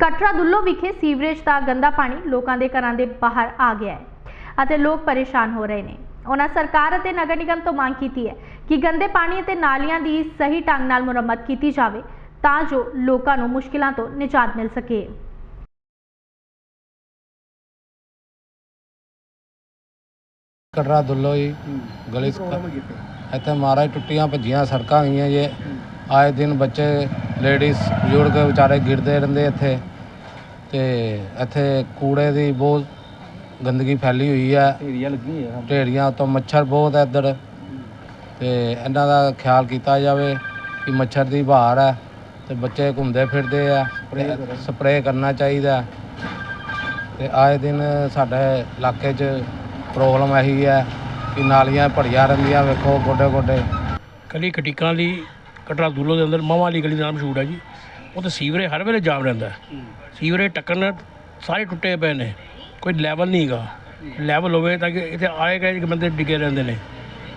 ਕਟਰਾ ਦੁੱਲੋ ਵਿਖੇ ਸੀਵਰੇਜ ਦਾ ਗੰਦਾ ਪਾਣੀ ਲੋਕਾਂ ਦੇ ਘਰਾਂ ਦੇ ਬਾਹਰ ਆ ਗਿਆ ਹੈ ਅਤੇ ਲੋਕ ਪਰੇਸ਼ਾਨ ਹੋ ਰਹੇ ਨੇ। ਉਹਨਾਂ ਸਰਕਾਰ ਅਤੇ ਨਗਰ ਨਿਗਮ ਤੋਂ ਮੰਗ ਕੀਤੀ ਹੈ ਕਿ ਗੰਦੇ ਪਾਣੀ ਅਤੇ ਨਾਲੀਆਂ ਦੀ ਸਹੀ ਢੰਗ ਨਾਲ ਮੁਰੰਮਤ ਕੀਤੀ ਜਾਵੇ ਤਾਂ ਜੋ ਲੋਕਾਂ ਨੂੰ ਮੁਸ਼ਕਿਲਾਂ ਤੋਂ ਨਿਜਾਤ ਮਿਲ ਸਕੇ। ਕਟਰਾ ਦੁੱਲੋ ਜੀ ਗਲੀ ਇੱਥੇ? ਮਹਾਰਾਜ ਟੁੱਟੀਆਂ ਭੱਜੀਆਂ ਸੜਕਾਂ ਗਈਆਂ ਜੇ। ਆਏ ਦਿਨ ਬੱਚੇ ਲੇਡੀਜ਼ ਬਜ਼ੁਰਗ ਵਿਚਾਰੇ ਗਿਰਦੇ ਰਹਿੰਦੇ ਇੱਥੇ ਤੇ ਇੱਥੇ ਕੂੜੇ ਦੀ ਬਹੁਤ ਗੰਦਗੀ ਫੈਲੀ ਹੋਈ ਹੈ। ਢੇਰੀਆਂ ਲੱਗੀਆਂ ਆ ਢੇਰੀਆਂ ਤੋਂ ਮੱਛਰ ਬਹੁਤ ਹੈ ਇੱਧਰ। ਤੇ ਇਹਨਾਂ ਦਾ ਖਿਆਲ ਕੀਤਾ ਜਾਵੇ ਕਿ ਮੱਛਰ ਦੀ ਬਹਾਰ ਹੈ ਤੇ ਬੱਚੇ ਘੁੰਮਦੇ ਫਿਰਦੇ ਆ ਸਪਰੇਅ ਕਰਨਾ। ਚਾਹੀਦਾ। ਹੈ। ਤੇ ਆਏ ਦਿਨ ਸਾਡੇ ਇਲਾਕੇ 'ਚ ਪ੍ਰੋਬਲਮ ਇਹੀ ਹੈ ਕਿ ਨਾਲੀਆਂ ਭੜੀਆਂ ਰਹਿੰਦੀਆਂ ਵੇਖੋ ਗੋਡੇ ਗੋਡੇ ਗਲੀ ਕਟੀਕਾਂ ਲਈ ਕਟਰਾ ਦੂਲੋ ਦੇ ਅੰਦਰ ਮਾਵਾਂ ਵਾਲੀ ਗਲੀ ਦਾ ਨਾਮ ਮਸ਼ਹੂਰ ਹੈ ਜੀ। ਉਹ ਤਾਂ ਸੀਵਰੇ ਹਰ ਵੇਲੇ ਜਾਮ ਰਹਿੰਦਾ। ਸੀਵਰੇ ਟੱਕਣ ਸਾਰੇ ਟੁੱਟੇ ਪਏ ਨੇ। ਕੋਈ ਲੈਵਲ ਨਹੀਂ ਹੈਗਾ। ਲੈਵਲ ਹੋਵੇ ਤਾਂ ਕਿ ਇੱਥੇ ਆਏ ਗਏ ਬੰਦੇ ਡਿੱਗੇ ਰਹਿੰਦੇ ਨੇ।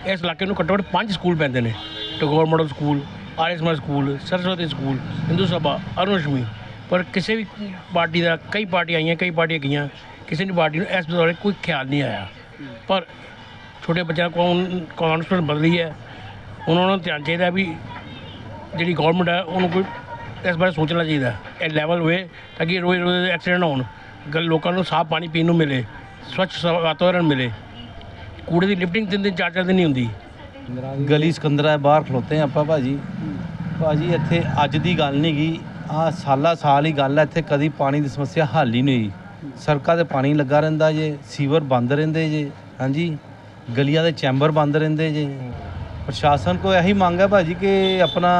ਇਸ ਇਲਾਕੇ ਨੂੰ ਘੱਟੋ ਘੱਟ ਪੰਜ ਸਕੂਲ ਪੈਂਦੇ ਨੇ। Tagore model school RSM school Saraswati school Hindu Sabha ਅਰੁਣਸ਼ਮੀ ਪਰ ਕਿਸੇ ਵੀ ਪਾਰਟੀ ਦਾ ਕਈ ਪਾਰਟੀਆਂ ਆਈਆਂ ਕਈ ਪਾਰਟੀਆਂ ਗਈਆਂ। ਕਿਸੇ ਦੀ ਪਾਰਟੀ ਨੂੰ ਇਸ ਬਾਰੇ ਕੋਈ ਖਿਆਲ ਨਹੀਂ ਆਇਆ। ਪਰ ਛੋਟੇ ਬੱਚਿਆਂ ਕੋਲ ਕੌਨਸਟੈਂਟ ਬਦਲੀ ਹੈ। ਉਹਨਾਂ ਨੂੰ ਧਿਆਨ ਚਾਹੀਦਾ ਵੀ ਜਿਹੜੀ ਗੌਰਮੈਂਟ ਹੈ, ਉਹਨੂੰ ਕੋਈ ਇਸ ਬਾਰੇ ਸੋਚਣਾ ਚਾਹੀਦਾ ਇਹ ਲੈਵਲ ਹੋਵੇ ਤਾਂ ਕਿ ਰੋਜ਼ ਰੋਜ਼ ਐਕਸੀਡੈਂਟ ਹੋਣ ਗੱਲ ਲੋਕਾਂ ਨੂੰ ਸਾਫ਼ ਪਾਣੀ ਪੀਣ ਨੂੰ ਮਿਲੇ, ਸਵੱਛ ਸ- ਵਾਤਾਵਰਣ ਮਿਲੇ। ਕੂੜੇ ਦੀ ਲਿਫਟਿੰਗ ਤਿੰਨ ਦਿਨ ਚਾਰ ਚਾਰ ਦਿਨ ਨਹੀਂ ਹੁੰਦੀ। ਗਲੀ ਸਿਕੰਦਰਾ ਬਾਹਰ ਖਲੋਤੇ ਹਾਂ ਆਪਾਂ ਭਾਜੀ। ਭਾਜੀ, ਇੱਥੇ ਅੱਜ ਦੀ ਗੱਲ ਨਹੀਂ ਗੀ। ਆ ਸਾਲਾ ਸਾਲ ਹੀ ਗੱਲ ਹੈ, ਇੱਥੇ ਕਦੀ ਪਾਣੀ ਦੀ ਸਮੱਸਿਆ ਹੱਲ ਹੀ ਨਹੀਂ ਹੋਈ। ਸੜਕਾਂ ਤੇ ਪਾਣੀ ਲੱਗਾ ਰਹਿੰਦਾ ਜੇ, ਸੀਵਰ ਬੰਦ ਰਹਿੰਦੇ ਜੇ, ਹਾਂਜੀ। ਗਲੀਆਂ ਦੇ ਚੈਂਬਰ ਬੰਦ ਰਹਿੰਦੇ ਜੇ। ਪ੍ਰਸ਼ਾਸਨ ਕੋ ਇਹੀ ਮੰਗ ਹੈ ਭਾਜੀ ਕਿ ਆਪਣਾ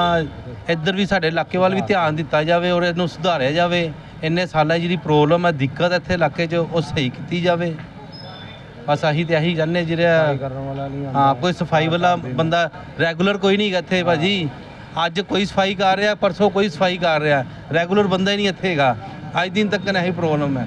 ਇੱਧਰ ਵੀ ਸਾਡੇ ਇਲਾਕੇ ਵੱਲ ਵੀ ਧਿਆਨ ਦਿੱਤਾ ਜਾਵੇ ਔਰ ਇਹਨੂੰ ਸੁਧਾਰਿਆ ਜਾਵੇ। ਇੰਨੇ ਸਾਲਾਂ ਜਿਹੜੀ ਪ੍ਰੋਬਲਮ ਹੈ ਦਿੱਕਤ ਇੱਥੇ ਇਲਾਕੇ 'ਚ ਉਹ ਸਹੀ ਕੀਤੀ ਜਾਵੇ। ਬਸ ਆਹੀ ਤੇ ਆਹੀ ਚਾਹੁੰਦੇ ਜਿਹੜਾ ਹਾਂ ਕੋਈ ਸਫ਼ਾਈ ਵਾਲਾ ਬੰਦਾ ਰੈਗੂਲਰ ਕੋਈ ਨਹੀਂ ਹੈਗਾ ਇੱਥੇ ਭਾਜੀ। ਅੱਜ ਕੋਈ ਸਫ਼ਾਈ ਕਰ ਰਿਹਾ ਪਰਸੋਂ ਕੋਈ ਸਫ਼ਾਈ ਕਰ ਰਿਹਾ। ਰੈਗੂਲਰ ਬੰਦਾ ਹੀ ਨਹੀਂ ਇੱਥੇ ਹੈਗਾ। ਅੱਜ ਦਿਨ ਤੱਕ ਨਹੀਂ ਪ੍ਰੋਬਲਮ ਹੈ।